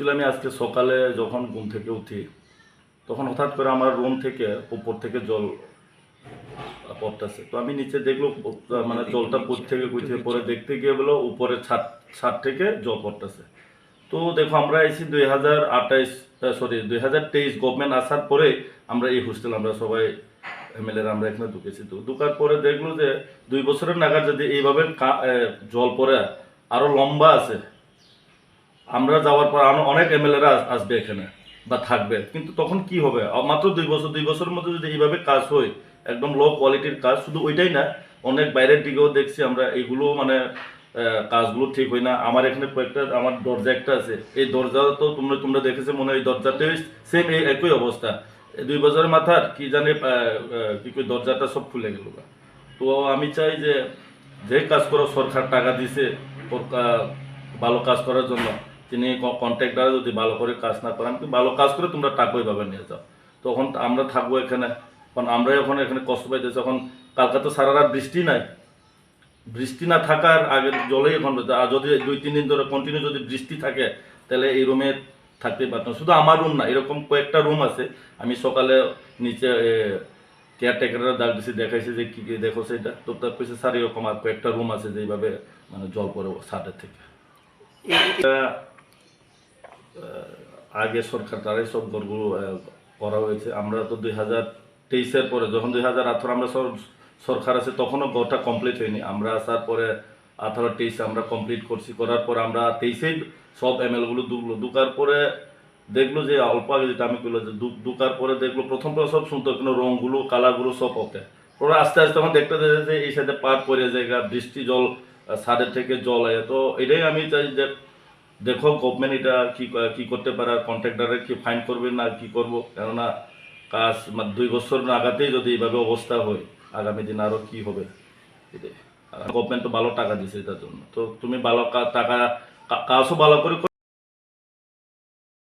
Actually আমি আজকে সকালে যখন ঘুম থেকে উঠি তখন হঠাৎ করে আমার রুম থেকে উপর থেকে জল পড়তেছে। তো আমি নিচে দেখল মানে জলটা পর থেকে কই থেকে পরে দেখতে গিয়ে বলো উপরে ছাদ ছাদ থেকে জল পড়তেছে। তো দেখো আমরা এসেছি দুই হাজার আঠাইশ সরি দুই হাজার তেইশ গভর্নমেন্ট আসার পরে আমরা এই হোস্টেল আমরা সবাই এমএলএ আমরা এখানে ঢুকেছি। তো ঢুকার পরে দেখল যে দুই বছরের নাগাদ যদি এইভাবে কা- জল পড়ে আরও লম্বা আছে আমরা যাওয়ার পর অনেক এমএলএরা আসবে এখানে বা থাকবে। কিন্তু তখন কি হবে? মাত্র দুই বছর দুই বছরের মধ্যে যদি এইভাবে কাজ হয়, একদম লো কোয়ালিটির কাজ, শুধু ওইটাই না, অনেক বাইরের দিকেও দেখছি আমরা, এইগুলো মানে কাজগুলো ঠিক হয় না। আমার এখানে কয়েকটা, আমার দরজা একটা আছে। এই দরজা তো তোমরা তোমরা দেখেছ মনে হয় দরজাতে সেম এই একই অবস্থা। দুই বছরের মাথার কি জানে কি কই দরজাটা সব খুলে গেল তো আমি চাই যে যে কাজ করো, সরকার টাকা দিছে ভালো কাজ করার জন্য। তিনি কন্ট্রাক্টার যদি ভালো করে কাজ না করেন কিন্তু ভালো কাজ করে তোমরা টাকা ওইভাবে নিয়ে যাও। তখন আমরা থাকব এখানে। কারণ আমরা এখন এখানে কষ্ট পাইতেছি। এখন কালকা তো সারা রাত বৃষ্টি নাই। বৃষ্টি না থাকার আগে জলেই এখন আর যদি দুই তিন দিন ধরে কন্টিনিউ যদি বৃষ্টি থাকে তাহলে এই রুমে থাকতে পারতাম। শুধু আমার রুম না এরকম কয়েকটা রুম আছে। আমি সকালে নিচে কেয়ারটেকাররা ডাক দিছি দেখাইছে যে কী কি দেখো সেটা। তো তার কইছে স্যার এরকম আর কয়েকটা রুম আছে যে এইভাবে মানে জল পড়ে ছাদের থেকে। আগে সরকার তারাই সব ঘরগুলো করা হয়েছে। আমরা তো দুই হাজার তেইশের পরে, যখন দুই হাজার আঠারো আমরা সর- সরকার আছে, তখনও ঘরটা কমপ্লিট হয়নি। আমরা আসার পরে আঠারো তেইশে আমরা কমপ্লিট করছি। করার পর আমরা তেইশেই সব এমএলগুলো ঢুকলো। ঢুকার পরে দেখল যে অল্প আগে যেটা আমি করল যে ঢুকার পরে দেখল প্রথম প্রথম সব শুনতো কিন্তু রঙগুলো কালারগুলো সব ওকে ওরা আস্তে আস্তে তখন দেখতে দেখতে যে এই সাইডে পাট পড়ে জায়গা বৃষ্টি জল সাদের থেকে জল আয়। তো এটাই আমি চাই যে দেখো গভর্নমেন্ট এটা কি কী করতে পারে আর কন্ট্রাক্টারে কি ফাইন করবে না কি করব? কেননা, কাজ দুই বছর আগাতেই যদি এইভাবে অবস্থা হয়, আগামী দিন আরও কি হবে? গভর্নমেন্ট তো ভালো টাকা দিছে এটার জন্য। তো তুমি ভালো টাকা কাজও ভালো করে